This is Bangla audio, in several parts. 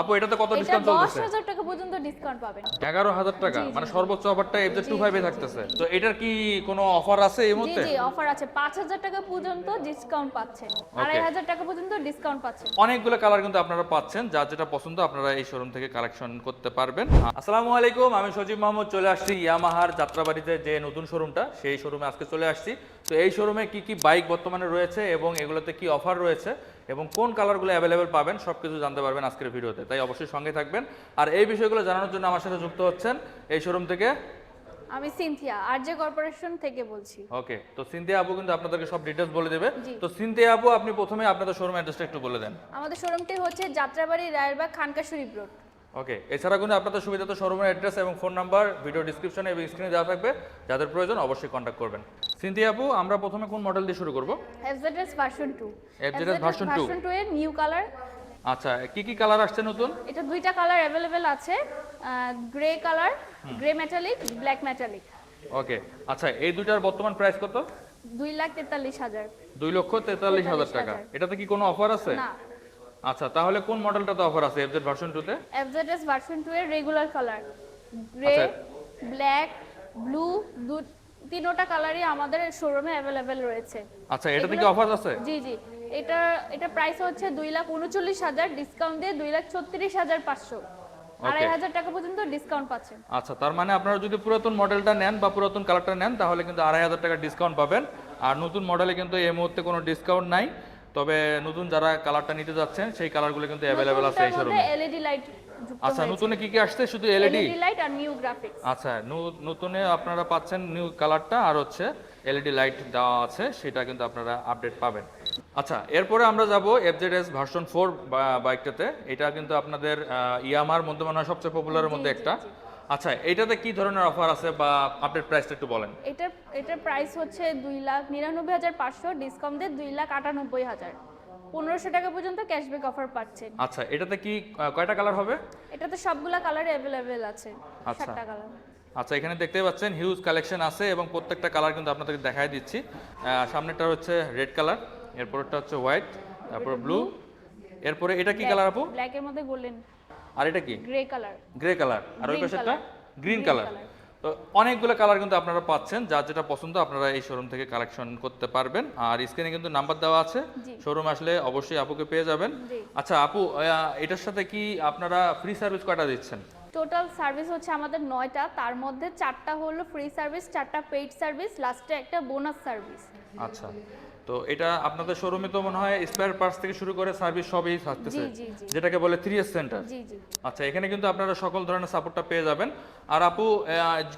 আপু এটাতে কত ডিসকাউন্ট চলতেছে? হাজার টাকা পর্যন্ত ডিসকাউন্ট পাবেন। এগারো হাজার টাকা মানে সর্বোচ্চ অফারটা এফজেড টু ফাইভে থাকতেছে। তো এটার কি কোনো অফার আছে এই মুহূর্তে? জি জি অফার আছে। পাঁচ হাজার টাকা পর্যন্ত ডিসকাউন্ট পাচ্ছেন। আড়াই হাজার টাকা পর্যন্ত ডিসকাউন্ট পাচ্ছেন। অনেকগুলো কালার কিন্তু আপনারা পাচ্ছেন যার যেটা পছন্দ আপনারা এই শোরুম থেকে কালেকশন করতে পারবেন। আসসালামু আলাইকুম আমি সজীব মাহমুদ চলে আসছি ইয়ামাহার যাত্রাবাড়িতে যে নতুন শোরুমটা সেই শোরুমে আজকে চলে আসছি। তো এই শোরুমে কি কি বাইক বর্তমানে রয়েছে এবং এগুলোতে কি অফার রয়েছে? এবং কোন কালারগুলো অ্যাভেলেবেল পাবেন সব কিছু জানতে পারবেন আজকের ভিডিওতে। তাই অবশ্যই সঙ্গে থাকবেন। আর এই বিষয়গুলো জানানোর জন্য আমার সাথে যুক্ত হচ্ছেন এই শোরুম থেকে? আমি সিনথিয়া আরজে কর্পোরেশন থেকে বলছি। ওকে তো সিনথিয়া আপু কিন্তু আপনাদেরকে সব ডিটেইলস বলে দেবে। তো সিনথিয়া আপু আপনি প্রথমে আপনাদের শোরুম অ্যাড্রেসটা একটু বলে দেন। আমাদের শোরুমটি হচ্ছে যাত্রাবাড়ি রায়েরবাগ খানকা শরীফ রোড ওকে এছাড়া কিন্তু আপনাদের সুবিধা তো শোরুমের অ্যাড্রেস এবং ফোন নাম্বার ভিডিও ডিসক্রিপশনে এবং স্ক্রিনে দেওয়া থাকবে। যাদের প্রয়োজন অবশ্যই কন্ট্যাক্ট করবেন। সিনথিয়া আপু আমরা প্রথমে কোন মডেল দিয়ে শুরু করব? FZS version 2 FZS version two। Version 2 এর নিউ কালার আচ্ছা কি কি কালার আসছে নতুন? এটা দুইটা কালার অ্যাভেলেবেল আছে। Grey colour grey metallic black metallic okay আচ্ছা এই দুইটার বর্তমান প্রাইস কত? দুই লাখ তেতাল্লিশ হাজার। দুই লক্ষ তেতাল্লিশ হাজার টাকা। এটাতে কি কোনো অফার আছে? না। আচ্ছা তাহলে কোন মডেলটাতে অফার আছে? এফজেড ভার্সন টুতে এফজেডএস ভার্সন 2 এর regular colour grey. Black blue তিনোটা কালারই আমাদের শোরুমে অ্যাভেলেবেল রয়েছে। আচ্ছা এটাতে কি অফার আছে? জি জি। এটা এটা প্রাইস হচ্ছে দুই লাখ উনচল্লিশ হাজার ডিসকাউন্ট দিয়ে দুই লাখ ছত্রিশ হাজার পাঁচশো। আড়াই হাজার টাকা পর্যন্ত ডিসকাউন্ট পাচ্ছেন। আচ্ছা তার মানে আপনারা যদি পুরাতন মডেলটা নেন বা পুরাতন কালারটা নেন তাহলে কিন্তু আড়াই হাজার টাকা ডিসকাউন্ট পাবেন। আর নতুন মডেলে কিন্তু এই মুহূর্তে কোনো ডিসকাউন্ট নাই। তবে নতুন যারা কালারটা নিতে যাচ্ছেন সেই কালারগুলো কিন্তু অ্যাভেলেবেল আছে এই শোরুমে এলইডি লাইট আচ্ছা নতুনে কি কি আসছে? শুধু এলইডি এলইডি লাইট আর নিউ গ্রাফিক্স আচ্ছা নতুনে আপনারা পাচ্ছেন নিউ কালারটা আর হচ্ছে এলইডি লাইট দেওয়া আছে সেটা কিন্তু আপনারা আপডেট পাবেন। আচ্ছা এরপরে আমরা যাব এফজেডএস ভার্সন ফোর বাইকটাতে। এটা কিন্তু আপনাদের ইয়ামার মধ্যে মনে সবচেয়ে পপুলারের মধ্যে একটা। আচ্ছা এটাতে কি ধরনের অফার আছে বা আপডেট প্রাইসটা একটু বলেন? এটার এটার প্রাইস হচ্ছে দুই লাখ নিরানব্বই হাজার পাঁচশো ডিসকাউন্ট দিয়ে দুই লাখ আটানব্বই হাজার। পনেরোশো টাকা পর্যন্ত ক্যাশব্যাক অফার পাচ্ছেন। আচ্ছা এটাতে কি কয়টা কালার হবে? এটাতে সবগুলা কালার অ্যাভেলেবেল আছে আচ্ছা। সাতটা কালার আচ্ছা এখানে দেখতে পাচ্ছেন হিউজ কালেকশন আছে এবং প্রত্যেকটা কালার কিন্তু আপনাদেরকে দেখাই দিচ্ছি। আহ, সামনেরটা হচ্ছে রেড কালার এরপরটা হচ্ছে হোয়াইট তারপর ব্লু এরপরে এটা কি কালার আপু? ব্ল্যাকের মধ্যে গোল্ডেন আর এটা কি? গ্রে কালার গ্রে কালার আর ওই পাশেরটা? গ্রিন কালার তো অনেকগুলো কালার কিন্তু আপনারা পাচ্ছেন যার যেটা পছন্দ আপনারা এই শোরুম থেকে কালেকশন করতে পারবেন। আর স্ক্রিনে কিন্তু নাম্বার দেওয়া আছে। শোরুম আসলে অবশ্যই আপুকে পেয়ে যাবেন। আচ্ছা আপু এটার সাথে কি আপনারা ফ্রি সার্ভিস কয়টা দিচ্ছেন? টোটাল সার্ভিস হচ্ছে আমাদের নয়টা তার মধ্যে চারটা হলো ফ্রি সার্ভিস চারটা পেইড সার্ভিস লাস্টে একটা বোনাস সার্ভিস আচ্ছা তো এটা আপনাদের শোরুমে তো মনে হয় স্পেয়ার পার্টস থেকে শুরু করে সার্ভিস সবই থাকতেছে। যেটাকে বলে থ্রি এস সেন্টার জি জি। আচ্ছা এখানে কিন্তু আপনারা সকল ধরনের সাপোর্টটা পেয়ে যাবেন। আর আপু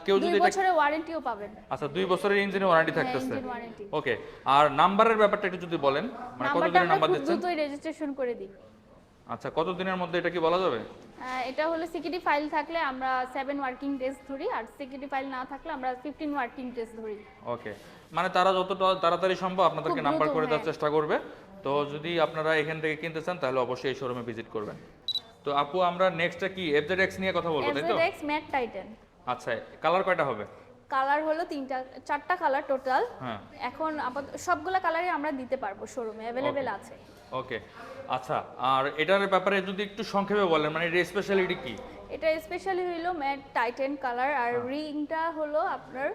কেউ যদি এটা বছরের ওয়ারেন্টিও পাবেন। আচ্ছা দুই বছরের ইঞ্জিনের ওয়ারেন্টি থাকতেছে। ওকে আর নাম্বারের ব্যাপারটা একটু যদি বলেন মানে কত দিনের নাম্বার দিচ্ছেন? দ্রুতই রেজিস্ট্রেশন করে দিই। আচ্ছা কত দিনের মধ্যে এটা কি বলা যাবে? এটা হলো সিকিউরিটি ফাইল থাকলে আমরা সেভেন ওয়ার্কিং ডেজ ধরি আর সিকিউরিটি ফাইল না থাকলে আমরা ফিফটিন ওয়ার্কিং ডেজ ধরি। ওকে মানে তারা যতটা তাড়াতাড়ি সম্ভব আপনাদেরকে নাম্বার করে দেওয়ার হ্যাঁ। চেষ্টা করবে। তো যদি আপনারা এখান থেকে কিনতে চান তাহলে অবশ্যই এই শোরুমে ভিজিট করবেন। তো আপু আমরা নেক্সটটা কি? এফজেড এক্স নিয়ে কথা বলব তাই তো? এক্স ম্যাট টাইটেন আচ্ছা কালার কয়টা হবে? কালার হলো তিনটা চারটা কালার টোটাল। হ্যাঁ। এখন আপাতত সবগুলা কালারই আমরা দিতে পারব শোরুমে অ্যাভেলেবেল আছে। ওকে আচ্ছা আর এটার ব্যাপারে যদি একটু সংক্ষেপে বলেন মানে এর স্পেশালিটি কি? এটা স্পেশালি হলো ম্যাট টাইটেন কালার আর হ্যাঁ। রিংটা হলো আপনার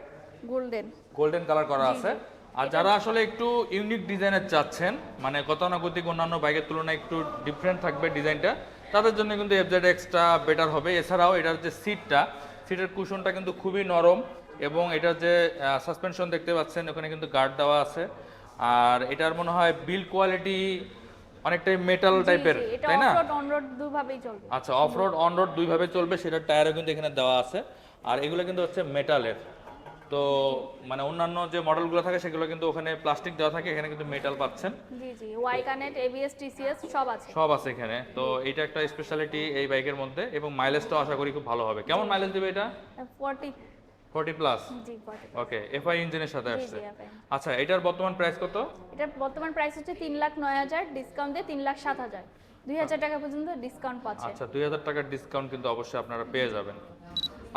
গোল্ডেন গোল্ডেন কালার করা আছে। আর যারা আসলে একটু ইউনিক ডিজাইনের চাচ্ছেন মানে গতানুগতিক অন্যান্য বাইকের তুলনায় একটু ডিফারেন্ট থাকবে ডিজাইনটা তাদের জন্য কিন্তু এফজেড এক্সটা বেটার হবে। এছাড়াও এটার যে সিটটা সিটের কুশনটা কিন্তু খুবই নরম। এবং এটার যে সাসপেনশন দেখতে পাচ্ছেন ওখানে কিন্তু গার্ড দেওয়া আছে। আর এটার মনে হয় বিল্ড কোয়ালিটি অনেকটাই মেটাল টাইপের তাই না? আচ্ছা অফ রোড অন রোড দুইভাবে চলবে সেটার টায়ারও কিন্তু এখানে দেওয়া আছে। আর এগুলো কিন্তু হচ্ছে মেটালের তো মানে অন্যান্য যে মডেলগুলো থাকে সেগুলো কিন্তু ওখানে প্লাস্টিক দেওয়া থাকে এখানে কিন্তু মেটাল পাচ্ছেন। জি জি ওয়াই কানেক্ট এবিএস টিসিএস সব আছে। সব আছে এখানে। তো এটা একটা স্পেশালিটি এই বাইকের মধ্যে এবং মাইলেজটাও আশা করি খুব ভালো হবে। কেমন মাইলেজ দেবে এটা? Forty forty plus? জি ওকে এফআই ইঞ্জিনের সাথে আসছে। আচ্ছা এটার বর্তমান প্রাইস কত? এটার বর্তমান প্রাইস হচ্ছে তিন লাখ নয় হাজার ডিসকাউন্ট দিয়ে তিন লাখ সাত হাজার। দুই হাজার টাকা পর্যন্ত ডিসকাউন্ট পাচ্ছে। আচ্ছা দুই হাজার টাকার ডিসকাউন্ট কিন্তু অবশ্যই আপনারা পেয়ে যাবেন।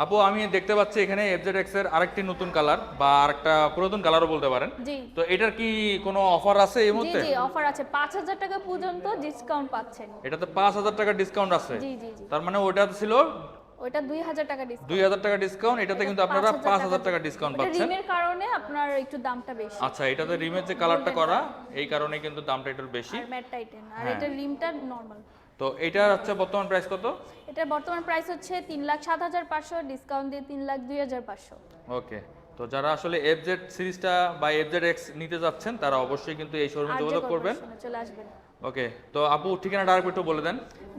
আপু আমি দেখতে পাচ্ছি এখানে এফজেড এক্সের আরেকটি নতুন কালার বা আরেকটা পুরাতন কালারও বলতে পারেন। জি। তো এটার কি কোনো অফার আছে এই জি মুহূর্তে? জি অফার আছে। পাঁচ হাজার টাকা পর্যন্ত ডিসকাউন্ট পাচ্ছেন। এটাতে পাঁচ হাজার টাকা ডিসকাউন্ট আছে। জি জি জি। তার মানে ওটা ছিল ওইটা দুই হাজার টাকা ডিসকাউন্ট দুই হাজার টাকা ডিসকাউন্ট এটাতে কিন্তু আপনারা পাঁচ হাজার টাকা ডিসকাউন্ট পাচ্ছেন। রিমের কারণে আপনার একটু দামটা বেশি। আচ্ছা এটাতে রিমের যে কালারটা করা এই কারণে কিন্তু দামটা একটু বেশি। আর ম্যাট টাইটেন আর হ্যাঁ। এটা রিমটা নর্মাল তো এটার হচ্ছে বর্তমান প্রাইস কত? এটার বর্তমান প্রাইস হচ্ছে তিন লাখ সাত হাজার পাঁচশো ডিসকাউন্ট দিয়ে তিন লাখ দুই হাজার পাঁচশো। ওকে তো যারা আসলে এফজেড সিরিজটা বা এফজেড এক্স নিতে যাচ্ছেন তারা অবশ্যই কিন্তু এই শোরুমে যোগাযোগ করবেন। চলে আসবেন। ওকে তো আপু ঠিকানাটা আরেকটু একটু বলে দেন।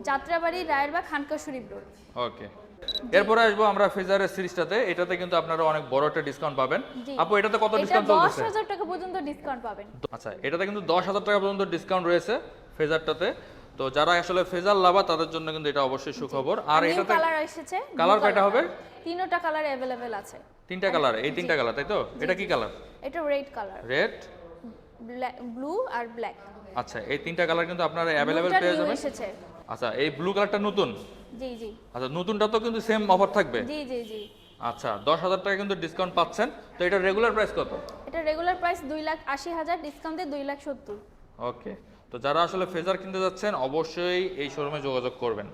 যাত্রাবাড়ি রায়েরবাগ খানকা শরীফ রোড ওকে। এরপরে আসব আমরা ফেজারের সিরিজটাতে। এটাতে কিন্তু আপনারা অনেক বড় একটা ডিসকাউন্ট পাবেন। আপু এটাতে কত ডিসকাউন্ট চলতেছে? হাজার টাকা পর্যন্ত ডিসকাউন্ট পাবেন। আচ্ছা এটাতে কিন্তু দশ হাজার টাকা পর্যন্ত ডিসকাউন্ট রয়েছে ফেজারটাতে তো যারা আসলে ফেজার লাভা তাদের জন্য কিন্তু এটা অবশ্যই সুখবর। আর এটাতে কালার এসেছে কালার কয়টা হবে? তিনোটা কালার অ্যাভেলেবেল আছে। তিনটা কালার এই তিনটা কালার তাই তো? এটা কি কালার এটা রেড কালার রেড ব্লু আর ব্ল্যাক আচ্ছা এই তিনটা কালার কিন্তু আপনারা অ্যাভেলেবেল পেয়ে যাবেন। এসেছে। আচ্ছা এই ব্লু কালারটা নতুন? জি জি। আচ্ছা নতুনটা তো কিন্তু সেম অফার থাকবে। জি জি জি। আচ্ছা দশ হাজার টাকা কিন্তু ডিসকাউন্ট পাচ্ছেন। তো এটা রেগুলার প্রাইস কত? এটা রেগুলার প্রাইস দুই লাখ আশি হাজার ডিসকাউন্ট দুই লাখ সত্তর। ওকে তো যারা আসলে ফেজার কিনতে যাচ্ছেন অবশ্যই এই শোরুমে যোগাযোগ করবেন।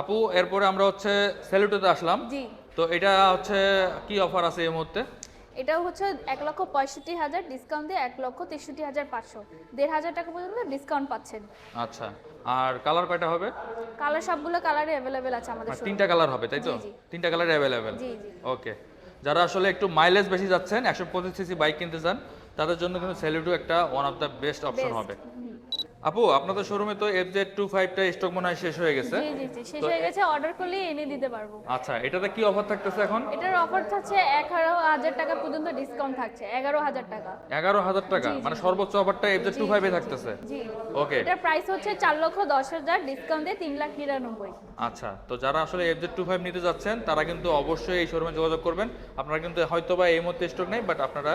আপু এরপরে আমরা হচ্ছে সেলুটোতে আসলাম। জি। তো এটা হচ্ছে কি অফার আছে এই মুহূর্তে? এটা হচ্ছে এক লক্ষ পঁয়ষট্টি হাজার ডিসকাউন্ট দিয়ে এক লক্ষ তেষট্টি হাজার পাঁচশো। দেড় হাজার টাকা পর্যন্ত ডিসকাউন্ট পাচ্ছেন। আচ্ছা আর কালার কয়টা হবে? কালার সবগুলো কালারে অ্যাভেলেবেল আছে আমাদের তিনটা কালার হবে তাই তো। তিনটা কালার অ্যাভেলেবেল জি জি। ওকে যারা আসলে একটু মাইলেজ বেশি যাচ্ছেন একশো পঁচিশ সিসি বাইক কিনতে চান তাদের জন্য কিন্তু স্যালুটু একটা one of the best option হবে। আপু আপনাদের শোরুমে তো এফ জেড টু ফাইভটা স্টক মনে হয় শেষ হয়ে গেছে। জি জি জি শেষ হয়ে গেছে অর্ডার করলে এনে দিতে পারব। আচ্ছা এটাতে কি অফার থাকতেছে এখন? এটার অফার থাকছে এগারো হাজার টাকা পর্যন্ত ডিসকাউন্ট থাকছে এগারো হাজার টাকা। এগারো হাজার টাকা? মানে সর্বোচ্চ অফারটা এফ জেড টু ফাইভে থাকতেছে? জি। ওকে এটার প্রাইস হচ্ছে চার লক্ষ দশ হাজার ডিসকাউন্ট দিয়ে তিন লাখ নিরানব্বই। আচ্ছা তো যারা আসলে এফ জেড টু ফাইভ নিতে যাচ্ছেন তারা কিন্তু অবশ্যই এই শোরুমে যোগাযোগ করবেন। আপনারা কিন্তু হয়তো বা এই মুহূর্তে স্টক নেই বাট আপনারা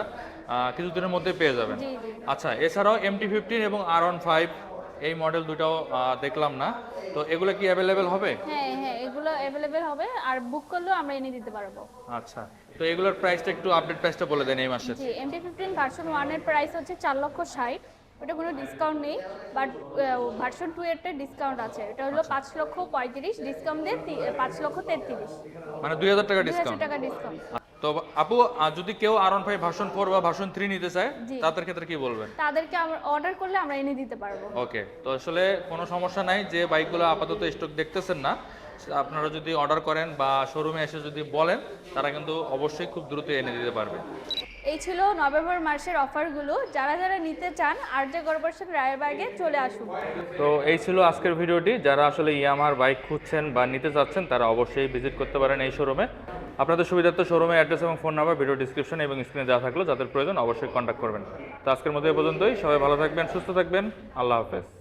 কিছুদিনের মধ্যে পেয়ে যাবেন। জি জি। আচ্ছা এছাড়াও এমটি ফিফটিন এবং আর ওয়ান ফাইভ এই মডেল দুটাও দেখলাম না। তো এগুলো কি অ্যাভেলেবেল হবে? হ্যাঁ হ্যাঁ এগুলো অ্যাভেলেবেল হবে। আর বুক করলেও আমরা এনে দিতে পারব। আচ্ছা। তো এগুলোর প্রাইসটা একটু আপডেট প্রাইসটা বলে দেন এই মাসের। জি এমটি ফিফটিন ভার্সন ওয়ানের প্রাইস হচ্ছে চার লক্ষ ষাট। ওটা কোনো ডিসকাউন্ট নেই বাট ভার্সন টু এরটা ডিসকাউন্ট আছে। এটা হলো পাঁচ লক্ষ পঁয়ত্রিশ ডিসকাউন্ট দিয়ে পাঁচ লক্ষ তেত্রিশ। মানে দুই হাজার টাকা ডিসকাউন্ট টাকা ডিসকাউন্ট তো আপু যদি কেউ R one five version four বা ভার্সন থ্রি নিতে চায় তাদের ক্ষেত্রে কি বলবেন? তাদেরকে আমরা অর্ডার করলে আমরা এনে দিতে পারব। ওকে তো আসলে কোনো সমস্যা নাই যে বাইকগুলো আপাতত স্টক দেখতেছেন না আপনারা যদি অর্ডার করেন বা শোরুমে এসে যদি বলেন তারা কিন্তু অবশ্যই খুব দ্রুত এনে দিতে পারবে। এই ছিল নভেম্বর মাসের অফারগুলো। যারা যারা নিতে চান আর যে কর্পোরেশন রায়েরবাগে চলে আসুন। তো এই ছিল আজকের ভিডিওটি। যারা আসলে ইয়ামার বাইক খুঁজছেন বা নিতে চাচ্ছেন তারা অবশ্যই ভিজিট করতে পারেন এই শোরুমে আপনাদের সুবিধার্থে শোরুমের অ্যাড্রেস এবং ফোন নাম্বার, ভিডিও ডিসক্রিপশন এবং স্ক্রিনে দেওয়া থাকল, যাদের প্রয়োজন অবশ্যই কন্ট্যাক্ট করবেন। তো আজকের মধ্যে এ পর্যন্তই। সবাই ভালো থাকবেন, সুস্থ থাকবেন। আল্লাহ হাফেজ।